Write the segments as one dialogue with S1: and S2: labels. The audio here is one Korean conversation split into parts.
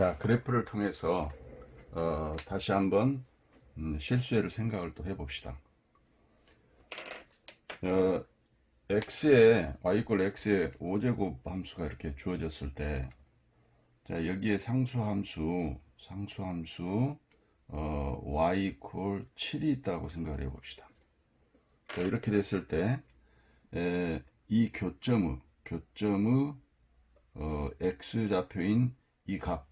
S1: 자, 그래프를 통해서 어, 다시 한번 음, 실수에를 생각을 또 해봅시다. 어, x에 y 이꼴 x에 5제곱 함수가 이렇게 주어졌을 때, 자 여기에 상수 함수 상수 함수 어, y 이꼴 7이 있다고 생각을 해봅시다. 자, 이렇게 됐을 때, 에, 이 교점의 교점의 어, x 좌표인 이 값,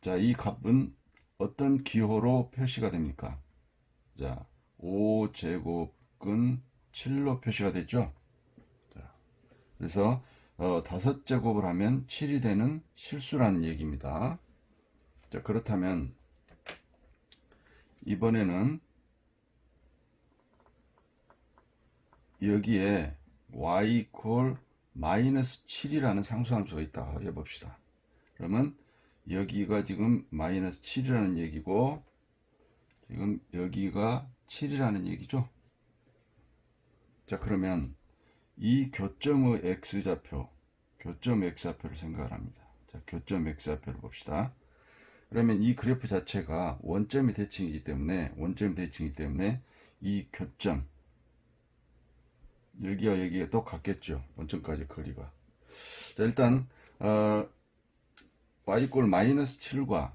S1: 자, 이 값은 어떤 기호로 표시가 됩니까? 자, 5제곱근 7로 표시가 됐죠? 자, 그래서 어, 5제곱을 하면 7이 되는 실수라는 얘기입니다. 자, 그렇다면 이번에는 여기에 y 이퀄 마이너스 7이라는 상수함수가 있다 해봅시다. 그러면 여기가 지금 마이너스 7이라는 얘기고 지금 여기가 7이라는 얘기죠. 자 그러면 이 교점의 x좌표 교점 x좌표를 생각을 합니다. 자 교점 x좌표를 봅시다. 그러면 이 그래프 자체가 원점이 대칭이기 때문에 원점이 대칭이기 때문에 이 교점 여기와 여기가 똑같겠죠. 원점까지 거리가. 자, 일단 어, y꼴 마이너스 7과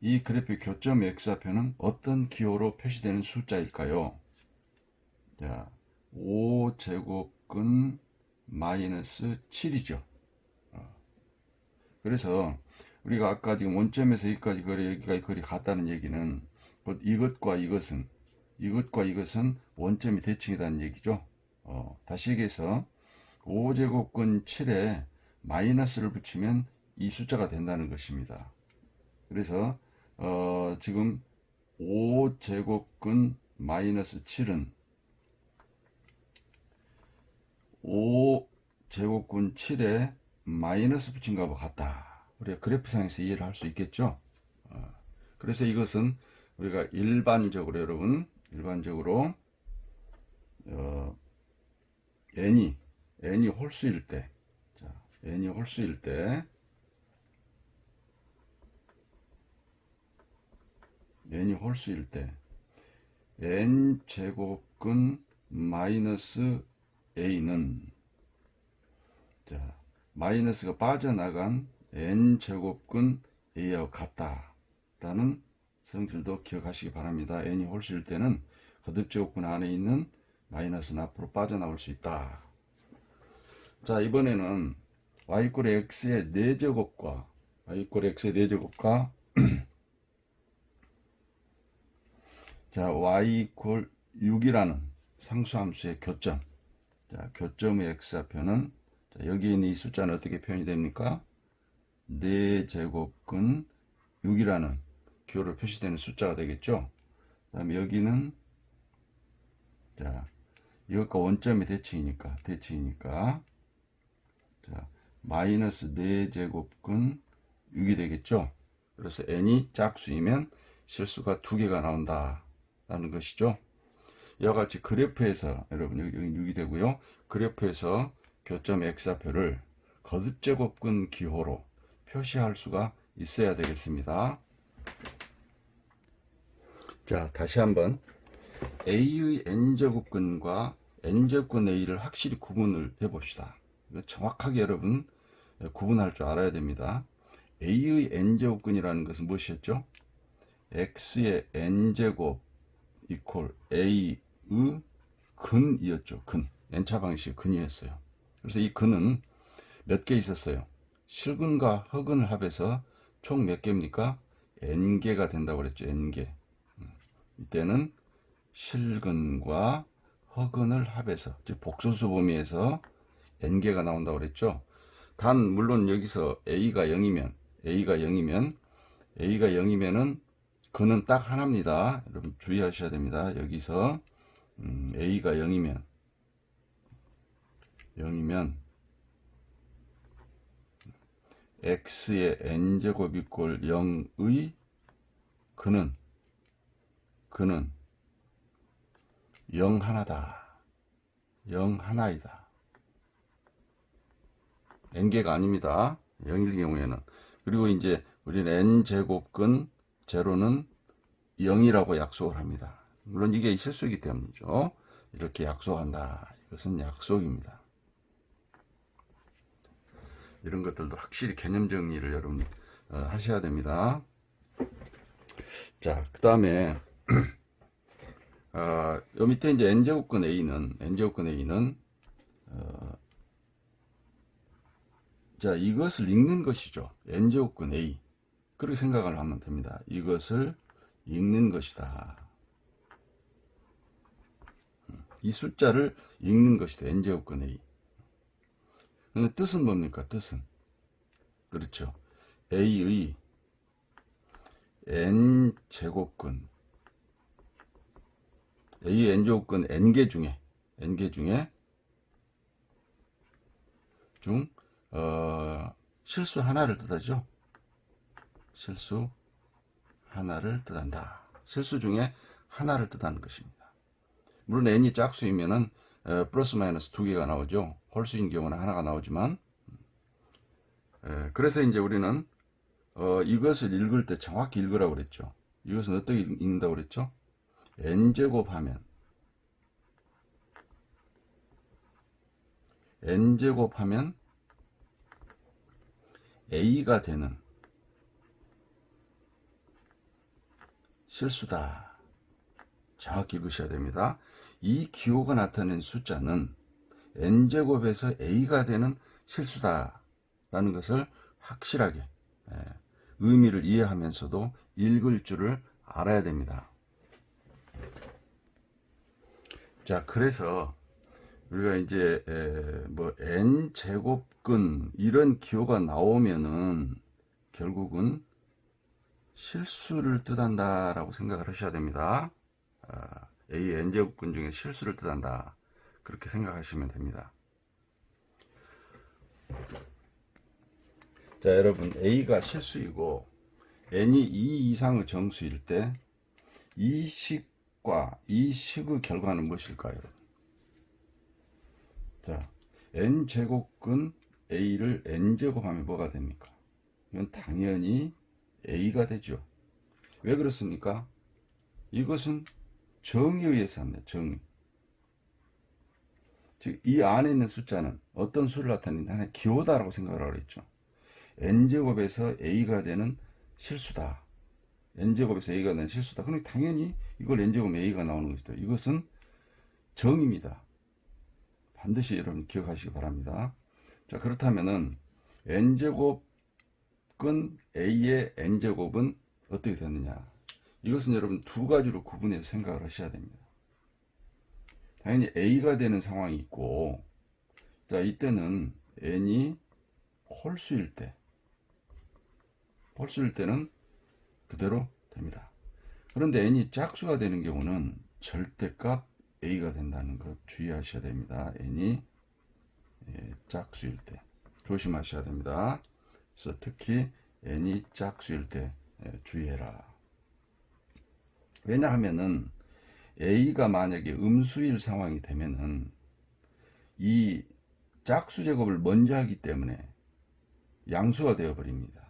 S1: 이 그래프의 교점 x좌표는 어떤 기호로 표시되는 숫자일까요? 자, 5제곱근 마이너스 7이죠. 어. 그래서 우리가 아까 지금 원점에서 여기까지 거리, 여기까지 거리 같다는 얘기는 곧 이것과 이것은 이것과 이것은 원점이 대칭이라는 얘기죠. 어, 다시 얘기해서 5제곱근 7에 마이너스를 붙이면 이 숫자가 된다는 것입니다. 그래서 어, 지금 5제곱근 마이너스 7은 5제곱근 7에 마이너스 붙인 것과 같다. 우리가 그래프상에서 이해를 할 수 있겠죠. 어, 그래서 이것은 우리가 일반적으로 여러분 일반적으로 어, n이 n이 홀수일 때 자, n이 홀수일 때 n이 홀수일 때 n 제곱근 마이너스 a는 자 마이너스가 빠져나간 n 제곱근 a하고 같다 라는 성질도 기억하시기 바랍니다. n이 홀수일 때는 거듭 제곱근 안에 있는 마이너스는 앞으로 빠져나올 수 있다. 자 이번에는 y 이꼴 x의 4제곱과 y 이꼴 x의 4제곱과 자 y 이꼴 6이라는 상수함수의 교점 자 교점의 x좌표는 자, 여기 있는 이 숫자는 어떻게 표현이 됩니까? 4제곱근 6이라는 기호로 표시되는 숫자가 되겠죠. 그 다음에 여기는 자 이것과 원점이 대칭이니까 대칭이니까 자 마이너스 4제곱근 6이 되겠죠. 그래서 n이 짝수이면 실수가 두 개가 나온다 라는 것이죠. 이와 같이 그래프에서 여러분 여기 6이 되고요. 그래프에서 교점 x좌표를 거듭제곱근 기호로 표시할 수가 있어야 되겠습니다. 자 다시 한번 a의 n제곱근과 n제곱근 a를 확실히 구분을 해 봅시다. 정확하게 여러분 구분할 줄 알아야 됩니다. a의 n제곱근이라는 것은 무엇이었죠? x의 n제곱 이퀄 a의 근이었죠. 근. n차 방식의 근이었어요. 그래서 이 근은 몇 개 있었어요? 실근과 허근을 합해서 총 몇 개입니까? n개가 된다고 그랬죠. n개. 이때는 실근과 허근을 합해서 즉 복소수 범위에서 n개가 나온다고 그랬죠. 단 물론 여기서 a가 0이면 a가 0이면 a가 0이면은 그는 딱 하나입니다. 여러분 주의하셔야 됩니다. 여기서 음, a가 0이면 0이면 x의 n제곱 이꼴 0의 그는 그는 0 하나다. 0 하나이다. n개가 아닙니다. 0일 경우에는 그리고 이제 우리는 n제곱근 제로는 0이라고 약속을 합니다. 물론 이게 실수이기 때문이죠. 이렇게 약속한다. 이것은 약속입니다. 이런 것들도 확실히 개념 정리를 여러분 어, 하셔야 됩니다. 자, 그 다음에 어, 요 밑에 이제 n제곱근 a는 n제곱근 a는 어, 자 이것을 읽는 것이죠. n제곱근 a 그렇게 생각을 하면 됩니다. 이것을 읽는 것이다. 이 숫자를 읽는 것이다. a. 근데 뜻은 뭡니까? 뜻은 그렇죠. a의 n제곱근 a의 n제곱근 n개 중에 n개 중에 중 어, 실수 하나를 뜻하죠. 실수 하나를 뜻한다. 실수 중에 하나를 뜻하는 것입니다. 물론 n이 짝수이면은 에, 플러스 마이너스 두 개가 나오죠. 홀수인 경우는 하나가 나오지만 에, 그래서 이제 우리는 어, 이것을 읽을 때 정확히 읽으라고 그랬죠. 이것은 어떻게 읽- 읽는다고 그랬죠? n제곱 하면 n제곱 하면 a가 되는 실수다. 정확히 읽으셔야 됩니다. 이 기호가 나타낸 숫자는 n제곱에서 a가 되는 실수다. 라는 것을 확실하게 예, 의미를 이해하면서도 읽을 줄을 알아야 됩니다. 자, 그래서 우리가 이제 에, 뭐 n 제곱근 이런 기호가 나오면은 결국은 실수를 뜻한다라고 생각을 하셔야 됩니다. 아, a n 제곱근 중에 실수를 뜻한다 그렇게 생각하시면 됩니다. 자, 여러분 a가 실수이고 n이 2 이상의 정수일 때 이 식과 이 식의 결과는 무엇일까요? 자, n제곱근 a를 n제곱하면 뭐가 됩니까? 이건 당연히 a가 되죠. 왜 그렇습니까? 이것은 정의에 의해서 합니다. 정의. 즉, 이 안에 있는 숫자는 어떤 수를 나타내는 하나의 기호다라고 생각을 있죠. n제곱에서 a가 되는 실수다. n제곱에서 a가 되는 실수다. 그러니 당연히 이걸 n제곱 a가 나오는 것이다. 이것은 정입니다. 반드시 여러분 기억하시기 바랍니다. 자, 그렇다면은 n제곱 은 a의 n제곱은 어떻게 되느냐? 이것은 여러분 두 가지로 구분해서 생각을 하셔야 됩니다. 당연히 a가 되는 상황이 있고, 자, 이때는 n이 홀수일 때, 홀수일 때는 그대로 됩니다. 그런데 n이 짝수가 되는 경우는 절대값 a가 된다는 것 주의하셔야 됩니다. n이 예, 짝수일 때 조심하셔야 됩니다. 그래서 특히 n이 짝수일 때 예, 주의해라. 왜냐하면은 a가 만약에 음수일 상황이 되면은 이 짝수 제곱을 먼저 하기 때문에 양수가 되어 버립니다.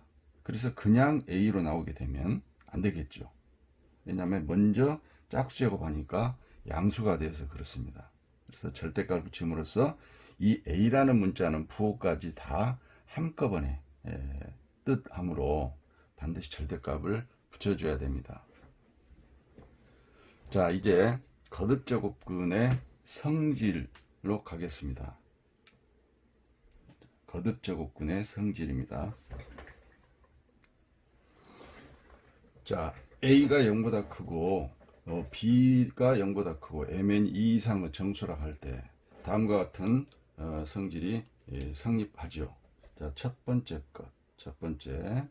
S1: 그래서 그냥 a로 나오게 되면 안 되겠죠. 왜냐하면 먼저 짝수 제곱하니까 양수가 되어서 그렇습니다. 그래서 절대값을 붙임으로써 이 a라는 문자는 부호까지 다 한꺼번에 예, 뜻함으로 반드시 절대값을 붙여줘야 됩니다. 자, 이제 거듭제곱근의 성질로 가겠습니다. 거듭제곱근의 성질입니다. 자, a가 0보다 크고 어, b가 0보다 크고 mn 2 이상의 정수라 할 때 다음과 같은 어, 성질이 예, 성립하죠. 자, 첫 번째 것, 첫 번째.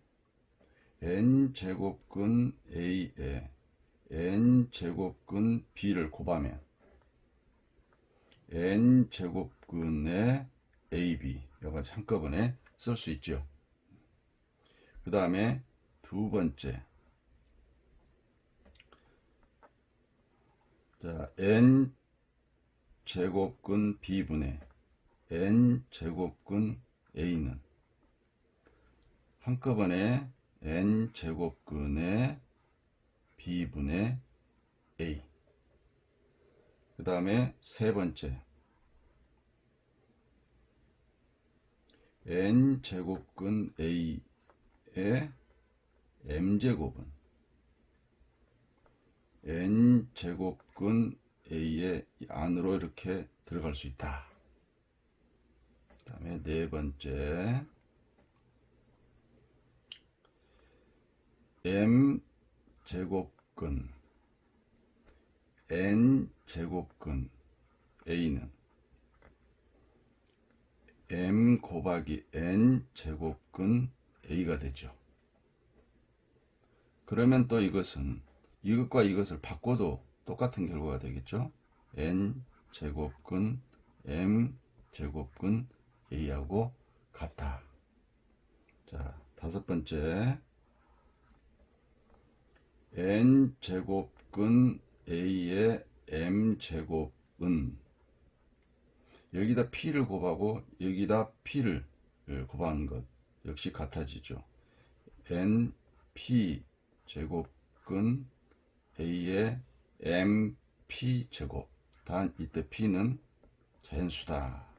S1: N 제곱근 a에 n 제곱근 b를 곱하면 n 제곱근의 ab 여기까지 한꺼번에 쓸 수 있죠. 그 다음에 두 번째. 자, n 제곱근 b분의 n 제곱근 a는 한꺼번에 n 제곱근의 b분의 a 그 다음에 세 번째 n 제곱근 a의 m제곱은 n 제곱근 a의 안으로 이렇게 들어갈 수 있다. 그 다음에 네 번째 m 제곱근 n 제곱근 a는 m 곱하기 n 제곱근 a가 되죠. 그러면 또 이것은 이것과 이것을 바꿔도 똑같은 결과가 되겠죠. n 제곱근 m 제곱근 a하고 같다. 자, 다섯 번째 n 제곱근 a의 m 제곱은 여기다 p를 곱하고 여기다 p를 곱하는 것 역시 같아지죠. n p 제곱근 a의 m p 제곱 단 이때 p는 자연수다.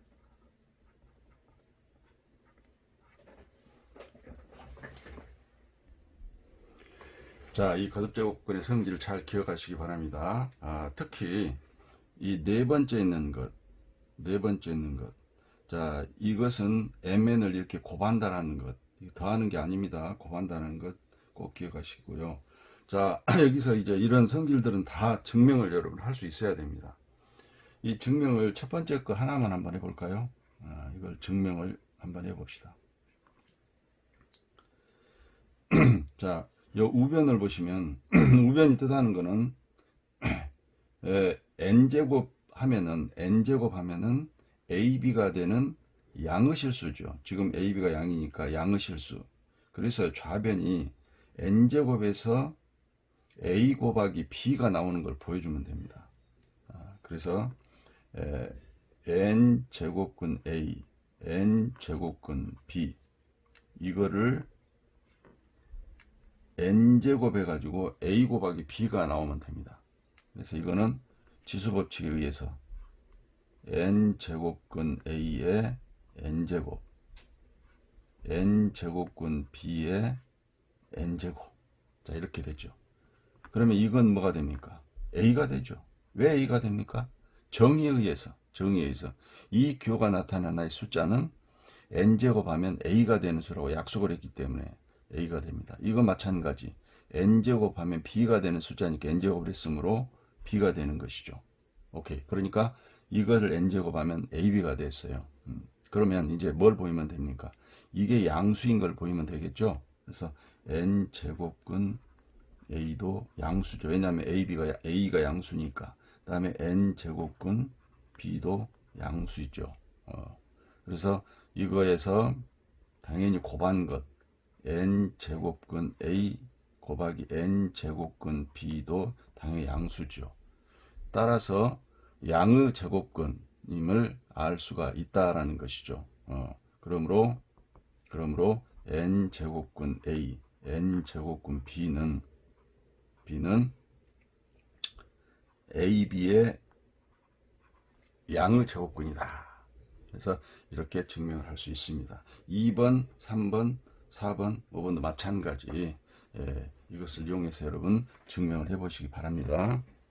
S1: 자, 이 거듭제곱근의 성질을 잘 기억하시기 바랍니다. 아, 특히 이 네 번째 있는 것, 네 번째 있는 것. 자, 이것은 mn을 이렇게 곱한다라는 것, 더하는 게 아닙니다. 곱한다는 것 꼭 기억하시고요. 자, 여기서 이제 이런 성질들은 다 증명을 여러분 할 수 있어야 됩니다. 이 증명을 첫 번째 거 하나만 한번 해볼까요? 아, 이걸 증명을 한번 해봅시다. 자, 요 우변을 보시면 우변이 뜻하는 거는 에, n제곱 하면은 n제곱 하면은 ab가 되는 양의 실수죠. 지금 ab가 양이니까 양의 실수. 그래서 좌변이 n제곱에서 a 곱하기 b가 나오는 걸 보여주면 됩니다. 아, 그래서 에, n제곱근 a, n제곱근 b 이거를 n제곱 해가지고 a 곱하기 b가 나오면 됩니다. 그래서 이거는 지수법칙에 의해서 n제곱근 a의 n제곱 n제곱근 b의 n제곱 자 이렇게 되죠. 그러면 이건 뭐가 됩니까? a가 되죠. 왜 a가 됩니까? 정의에 의해서 정의에 의해서 이 교가 나타난 하나의 숫자는 n제곱 하면 a가 되는 수라고 약속을 했기 때문에 a가 됩니다. 이거 마찬가지 n제곱 하면 b가 되는 숫자니까 n제곱을 했으므로 b가 되는 것이죠. 오케이. 그러니까 이거를 n제곱 하면 ab가 됐어요. 음, 그러면 이제 뭘 보이면 됩니까? 이게 양수인 걸 보이면 되겠죠. 그래서 n제곱근 a도 양수죠. 왜냐하면 ab가 a가 양수니까. 그 다음에 n제곱근 b도 양수있죠. 어, 그래서 이거에서 당연히 곱한 것 n제곱근 a 곱하기 n제곱근 b도 당연히 양수죠. 따라서 양의 제곱근임을 알 수가 있다라는 것이죠. 어, 그러므로 그러므로 n제곱근 a, n제곱근 b는 b는 ab의 양의 제곱근이다. 그래서 이렇게 증명을 할 수 있습니다. 2번, 3번, 4번, 5번도 마찬가지 예, 이것을 이용해서 여러분 증명을 해 보시기 바랍니다.